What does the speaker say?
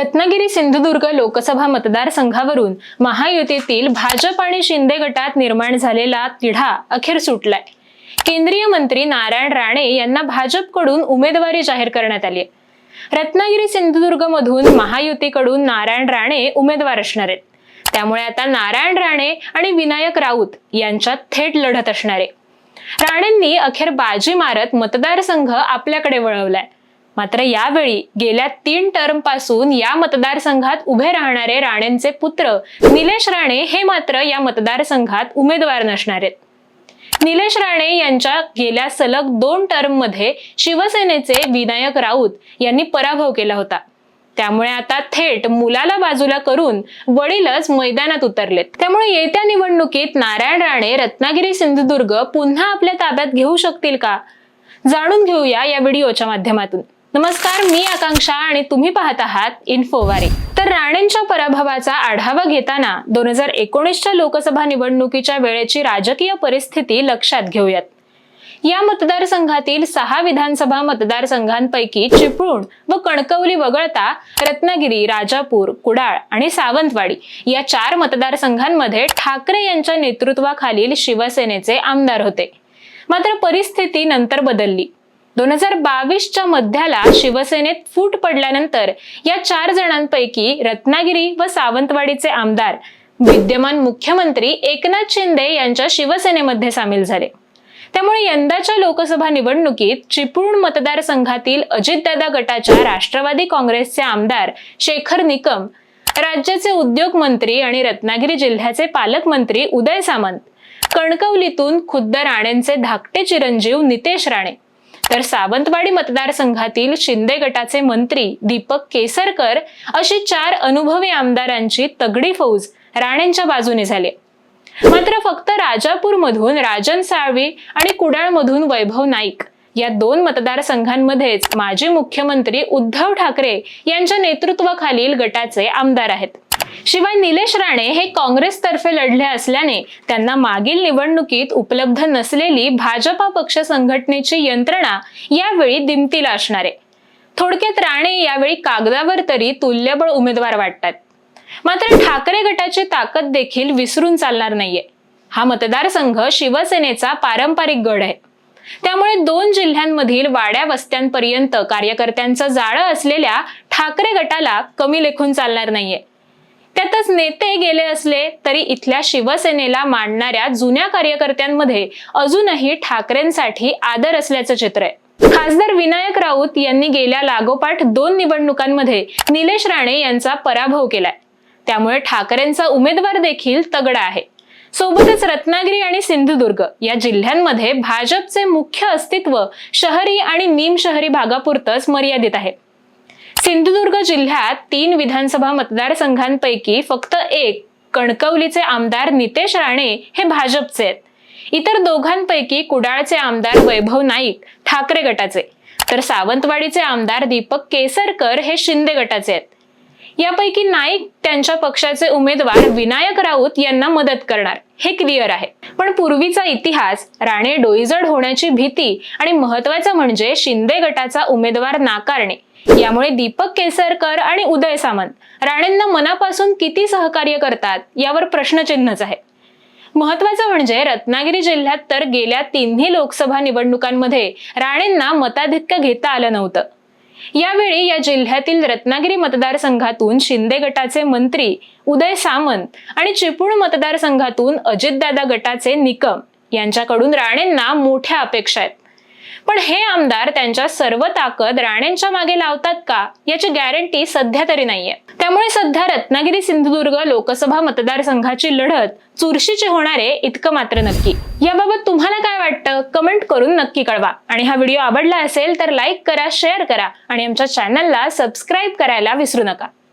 रत्नागिरी सिंधुदुर्ग लोकसभा मतदारसंघावरून महायुतीतील भाजप आणि शिंदे गटात निर्माण झालेला तिढा अखेर सुटलाय. केंद्रीय मंत्री नारायण राणे यांना भाजपकडून उमेदवारी जाहीर करण्यात आली आहे रत्नागिरी सिंधुदुर्ग मधून महायुतीकडून नारायण राणे उमेदवार असणार आहेत. त्यामुळे आता नारायण राणे आणि विनायक राऊत यांच्यात थेट लढत असणार आहे. राणेंनी अखेर बाजी मारत मतदारसंघ आपल्याकडे वळवलाय. मात्र यावेळी गेल्या तीन टर्मपासून या मतदारसंघात उभे राहणारे राणेंचे पुत्र निलेश राणे हे मात्र या मतदारसंघात उमेदवार नसणार आहेत. निलेश राणे यांच्या गेल्या सलग दोन टर्ममध्ये शिवसेनेचे विनायक राऊत यांनी पराभव केला होता. त्यामुळे आता थेट मुलाला बाजूला करून वडीलच मैदानात उतरलेत. त्यामुळे येत्या निवडणुकीत नारायण राणे रत्नागिरी सिंधुदुर्ग पुन्हा आपल्या ताब्यात घेऊ शकतील का? जाणून घेऊया या व्हिडिओच्या माध्यमातून. नमस्कार मी आकांक्षा आणि तुम्ही पाहत आहात इन्फोवारी तर राणेंच्या पराभवाचा आढावा घेताना दोन हजार एकोणीसच्या लोकसभा निवडणुकीच्या वेळेची राजकीय परिस्थिती लक्षात घेऊयात. या मतदारसंघातील सहा विधानसभा मतदारसंघांपैकी चिपळूण व कणकवली वगळता रत्नागिरी राजापूर कुडाळ आणि सावंतवाडी या चार मतदारसंघांमध्ये ठाकरे यांच्या नेतृत्वाखालील शिवसेनेचे आमदार होते. मात्र परिस्थिती नंतर बदलली. दोन हजार बावीसच्या मध्याला शिवसेनेत फूट पडल्यानंतर या चार जणांपैकी रत्नागिरी व सावंतवाडीचे आमदार विद्यमान मुख्यमंत्री एकनाथ शिंदे यांच्या शिवसेनेमध्ये सामील झाले. त्यामुळे यंदाच्या लोकसभा निवडणुकीत चिपळूण मतदारसंघातील अजितदादा गटाच्या राष्ट्रवादी काँग्रेसचे आमदार शेखर निकम राज्याचे उद्योग मंत्री आणि रत्नागिरी जिल्ह्याचे पालकमंत्री उदय सामंत कणकवलीतून खुद्द राणेंचे धाकटे चिरंजीव नितेश राणे तर सावंतवाडी मतदारसंघातील शिंदे गटाचे मंत्री दीपक केसरकर अशी चार अनुभवी आमदारांची तगडी फौज राणेंच्या बाजूने झाली. मात्र फक्त राजापूरमधून राजन साळवी आणि कुडाळमधून वैभव नाईक या दोन मतदारसंघांमध्येच माजी मुख्यमंत्री उद्धव ठाकरे यांच्या नेतृत्वाखालील गटाचे आमदार आहेत. शिवाय निलेश राणे हे काँग्रेसतर्फे लढले असल्याने त्यांना मागील निवडणुकीत उपलब्ध नसलेली भाजपा पक्ष संघटनेची यंत्रणा यावेळी दिमतीला असणार आहे. थोडक्यात राणे यावेळी कागदावर तरी तुल्यबळ उमेदवार वाटतात. मात्र ठाकरे गटाची ताकद देखील विसरून चालणार नाहीये. हा मतदारसंघ शिवसेनेचा पारंपरिक गड आहे. त्यामुळे दोन जिल्ह्यांमधील वाड्या वस्त्यांपर्यंत कार्यकर्त्यांचं जाळं असलेल्या ठाकरे गटाला कमी लेखून चालणार नाहीये. त्यातच नेते गेले असले तरी इथल्या शिवसेनेला मांडणाऱ्या जुन्या कार्यकर्त्यांमध्ये अजूनही ठाकरेंसाठी आदर असल्याचं चित्र आहे. खासदार विनायक राऊत यांनी गेल्या लागोपाठ दोन निवडणुकांमध्ये निलेश राणे यांचा पराभव केलाय. त्यामुळे ठाकरेंचा उमेदवार देखील तगडा आहे. सोबतच रत्नागिरी आणि सिंधुदुर्ग या जिल्ह्यांमध्ये भाजपचे मुख्य अस्तित्व शहरी आणि निमशहरी भागापुरतच मर्यादित आहे. सिंधुदुर्ग जिल्ह्यात तीन विधानसभा मतदारसंघांपैकी फक्त एक कणकवलीचे आमदार नितेश राणे हे भाजपचे आहेत. इतर दोघांपैकी कुडाळचे आमदार वैभव नाईक ठाकरे गटाचे. तर सावंतवाडीचे आमदार दीपक केसरकर हे शिंदे गटाचे आहेत. यापैकी नाईक त्यांच्या पक्षाचे उमेदवार विनायक राऊत यांना मदत करणार. हे क्लिअर आहे. पण पूर्वीचा इतिहास राणे डोईजड होण्याची भीती आणि महत्वाचं म्हणजे शिंदे गटाचा उमेदवार नाकारणे. यामुळे दीपक केसरकर आणि उदय सामंत राणेंना मनापासून किती सहकार्य करतात यावर प्रश्नचिन्हच आहे महत्वाचं म्हणजे रत्नागिरी जिल्ह्यात तर गेल्या तिन्ही लोकसभा निवडणुकांमध्ये राणेंना मताधिक्य घेता आलं नव्हतं. यावेळी या जिल्ह्यातील रत्नागिरी मतदारसंघातून शिंदे गटाचे मंत्री उदय सामंत आणि चिपळूण मतदारसंघातून अजितदादा गटाचे निकम यांच्याकडून राणेंना मोठ्या अपेक्षा आहेत. पण हे आमदार त्यांच्या सर्व ताकद राणेंच्या मागे लावतात का याची गॅरंटी सध्या तरी नाहीये. त्यामुळे सध्या रत्नागिरी सिंधुदुर्ग लोकसभा मतदारसंघाची लढत चुरशीची होणार आहे इतकं मात्र नक्की. याबाबत तुम्हाला काय वाटतं? कमेंट करून नक्की कळवा. आणि हा व्हिडिओ आवडला असेल तर लाईक करा शेअर करा आणि आमच्या चॅनलला सबस्क्राईब करायला विसरू नका.